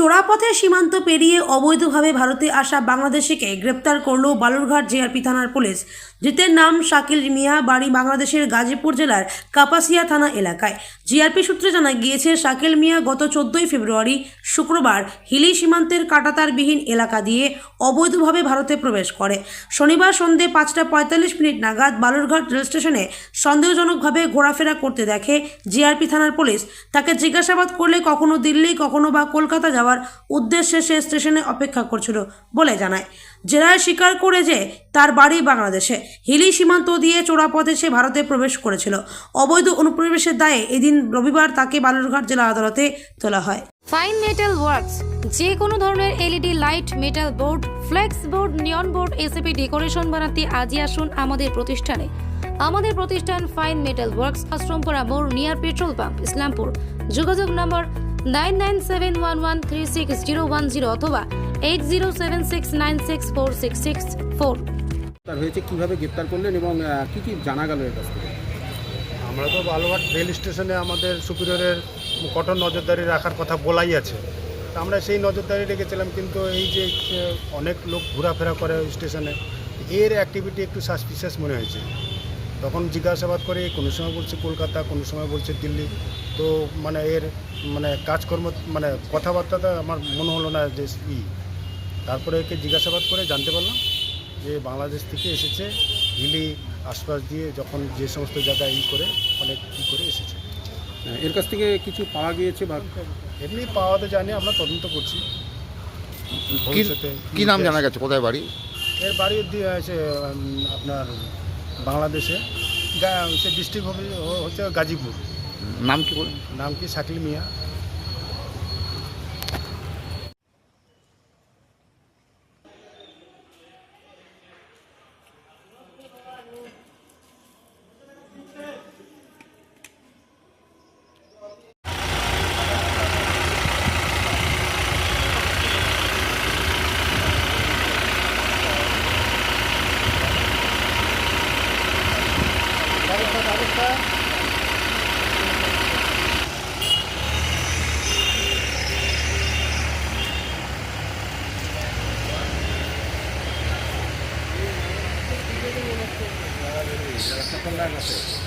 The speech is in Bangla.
চোরাপথে সীমান্ত পেরিয়ে অবৈধভাবে ভারতে আসা বাংলাদেশিকে গ্রেপ্তার করল বালুরঘাট জিআরপি থানার পুলিশ। ধৃতের নাম শাকিল মিয়া, বাড়ি বাংলাদেশের গাজীপুর জেলার কাপাসিয়া থানা এলাকায়। জিআরপি সূত্রে জানা গিয়েছে, শাকিল মিয়া গত চোদ্দোই ফেব্রুয়ারি শুক্রবার হিলি সীমান্তের কাটাতারবিহীন এলাকা দিয়ে অবৈধভাবে ভারতে প্রবেশ করে। শনিবার সন্ধে পাঁচটা পঁয়তাল্লিশ মিনিট নাগাদ বালুরঘাট রেল স্টেশনে সন্দেহজনকভাবে ঘোরাফেরা করতে দেখে জিআরপি থানার পুলিশ। তাকে জিজ্ঞাসাবাদ করলে কখনো দিল্লি, কখনো বা কলকাতা যাওয়ার উদ্দেশ্যে সে স্টেশনে অপেক্ষা করছিল বলে জানায়। জেরায় স্বীকার করে যে তার বাড়ি বাংলাদেশে। হিলি সীমান্ত দিয়ে চোরাপথে সে ভারতে প্রবেশ করেছিল। অবৈধ অনুপ্রবেশের দায়ে এদিন রবিবার তাকে বালুরঘাট জেলা আদালতে তোলা হয়। ফাইন মেটাল ওয়ার্কস যে কোনো ধরনের LED light metal board flex board neon board ACP decoration বানাতে আজই আসুন আমাদের প্রতিষ্ঠানে। আমাদের প্রতিষ্ঠান ফাইন মেটাল ওয়ার্কস আশ্রমপাড়া মোড় নিয়ার পেট্রোল পাম্প ইসলামপুর। যোগাযোগ number nine nine seven one one three six zero one zero অথবা eight zero seven six nine six four six six four. তার হয়েছে কীভাবে গ্রেপ্তার করলেন এবং কি কি জানা গেল এর কাছ থেকে? আমরা তো বালুঘাট রেল স্টেশনে আমাদের সুপিরিয়রের কঠোর নজরদারি রাখার কথা বলাই আছে। তা আমরা সেই নজরদারি রেখেছিলাম কিন্তু এই যে অনেক লোক ঘোরাফেরা করে স্টেশনে এর অ্যাক্টিভিটি একটু সাসপিসিয়াস মনে হয়েছে। তখন জিজ্ঞাসাবাদ করে কোনো সময় বলছে কলকাতা কোনো সময় বলছে দিল্লি। তো মানে এর মানে কাজকর্ম মানে কথাবার্তাটা আমার মনে হলো না যে ই। তারপরে একে জিজ্ঞাসাবাদ করে জানতে পারলাম যে বাংলাদেশ থেকে এসেছে। হিলি আশপাশ দিয়ে যখন যে সমস্ত জায়গায় ই করে অনেক ই করে এসেছে। এর কাছ থেকে কিছু পাওয়া গিয়েছে বা এমনি পাওয়াতে জানি আমরা তদন্ত করছি। ভবিষ্যতে কি নাম জানা গেছে? কোথায় বাড়ি? এর বাড়ি দিয়ে আছে আপনার বাংলাদেশে। সে ডিস্ট্রিক্ট হবে হচ্ছে গাজীপুর। নাম কি বলেন? নাম কি? শাকিল মিয়া। Gracias.